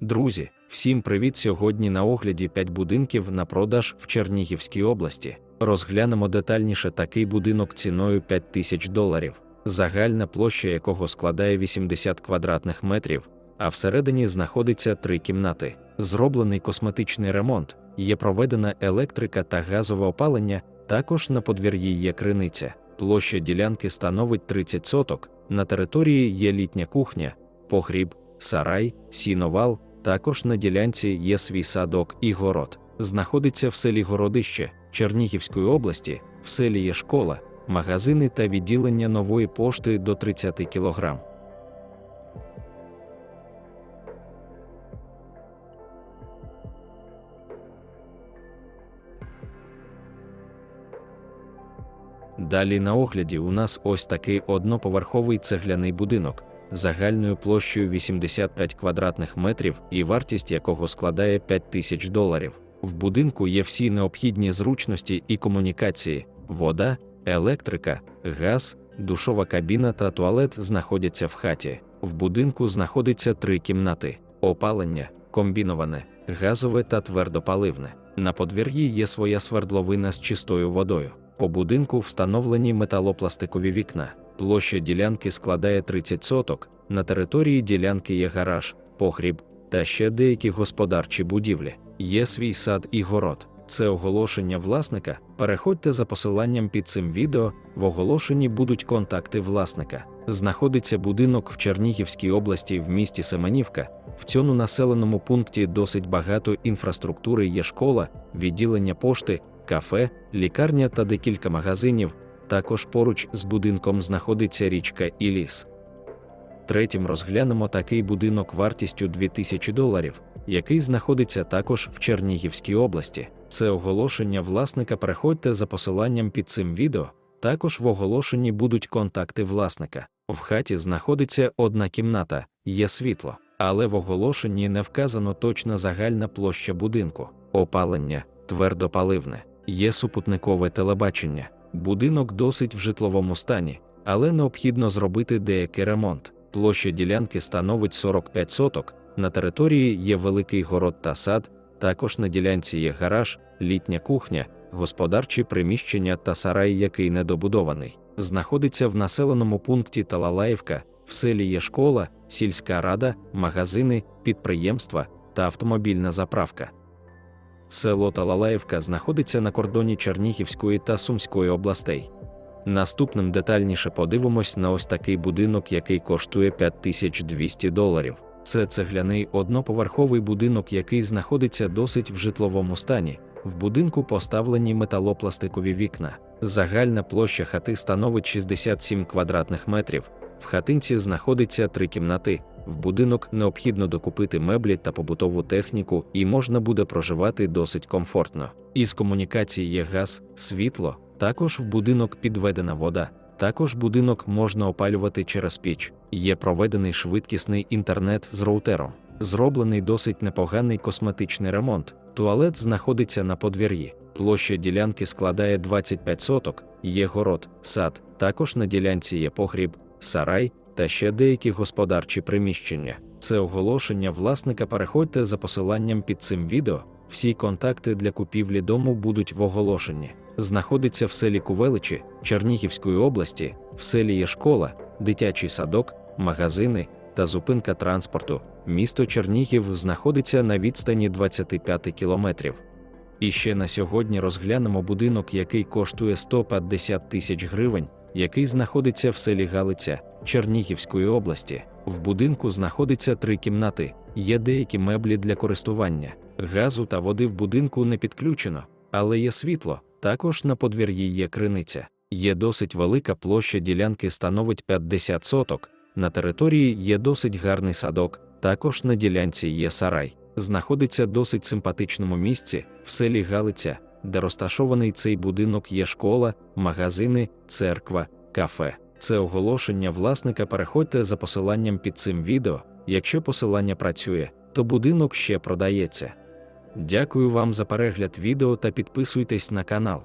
Друзі, всім привіт! Сьогодні на огляді 5 будинків на продаж в Чернігівській області. Розглянемо детальніше такий будинок ціною 5 тисяч доларів, загальна площа якого складає 80 квадратних метрів, а всередині знаходиться три кімнати. Зроблений косметичний ремонт, є проведена електрика та газове опалення, також на подвір'ї є криниця. Площа ділянки становить 30 соток, на території є літня кухня, погріб, сарай, сіновал. Також на ділянці є свій садок і город. Знаходиться в селі Городище Чернігівської області, в селі є школа, магазини та відділення нової пошти до 30 кг. Далі на огляді у нас ось такий одноповерховий цегляний будинок загальною площею 85 квадратних метрів і вартість якого складає 5 тисяч доларів. В будинку є всі необхідні зручності і комунікації: вода, електрика, газ, душова кабіна та туалет знаходяться в хаті. В будинку знаходиться три кімнати: опалення, комбіноване, газове та твердопаливне. На подвір'ї є своя свердловина з чистою водою. По будинку встановлені металопластикові вікна. Площа ділянки складає 30 соток. На території ділянки є гараж, погріб та ще деякі господарчі будівлі. Є свій сад і город. Це оголошення власника. Переходьте за посиланням під цим відео. В оголошенні будуть контакти власника. Знаходиться будинок в Чернігівській області в місті Семенівка. В цьому населеному пункті досить багато інфраструктури є школа, відділення пошти, кафе, лікарня та декілька магазинів. Також поруч з будинком знаходиться річка і ліс. Третім розглянемо такий будинок вартістю 2000 доларів, який знаходиться також в Чернігівській області. Це оголошення власника. Переходьте за посиланням під цим відео. Також в оголошенні будуть контакти власника. В хаті знаходиться одна кімната, є світло, але в оголошенні не вказано точна загальна площа будинку, опалення, твердопаливне, є супутникове телебачення. Будинок досить в житловому стані, але необхідно зробити деякий ремонт. Площа ділянки становить 45 соток. На території є великий город та сад, також на ділянці є гараж, літня кухня, господарчі приміщення та сарай, який недобудований. Знаходиться в населеному пункті Талалаївка, в селі є школа, сільська рада, магазини, підприємства та автомобільна заправка. Село Талалаївка знаходиться на кордоні Чернігівської та Сумської областей. Наступним детальніше подивимось на ось такий будинок, який коштує 5200 доларів. Це цегляний одноповерховий будинок, який знаходиться досить в житловому стані. В будинку поставлені металопластикові вікна. Загальна площа хати становить 67 квадратних метрів. В хатинці знаходиться три кімнати. В будинок необхідно докупити меблі та побутову техніку, і можна буде проживати досить комфортно. Із комунікацій є газ, світло, також в будинок підведена вода. Також будинок можна опалювати через піч. Є проведений швидкісний інтернет з роутером. Зроблений досить непоганий косметичний ремонт. Туалет знаходиться на подвір'ї. Площа ділянки складає 25 соток, є город, сад. Також на ділянці є погріб, сарай та ще деякі господарчі приміщення. Це оголошення власника. Переходьте за посиланням під цим відео. Всі контакти для купівлі дому будуть в оголошенні. Знаходиться в селі Кувеличі, Чернігівської області, в селі є школа, дитячий садок, магазини та зупинка транспорту. Місто Чернігів знаходиться на відстані 25 кілометрів. І ще на сьогодні розглянемо будинок, який коштує 150 тисяч гривень, який знаходиться в селі Галиця Чернігівської області. В будинку знаходиться три кімнати, є деякі меблі для користування. Газу та води в будинку не підключено, але є світло. Також на подвір'ї є криниця. Є досить велика площа ділянки становить 50 соток. На території є досить гарний садок, також на ділянці є сарай. Знаходиться досить симпатичному місці в селі Галиця, де розташований цей будинок є школа, магазини, церква, кафе. Це оголошення власника. Переходьте за посиланням під цим відео. Якщо посилання працює, то будинок ще продається. Дякую вам за перегляд відео та підписуйтесь на канал.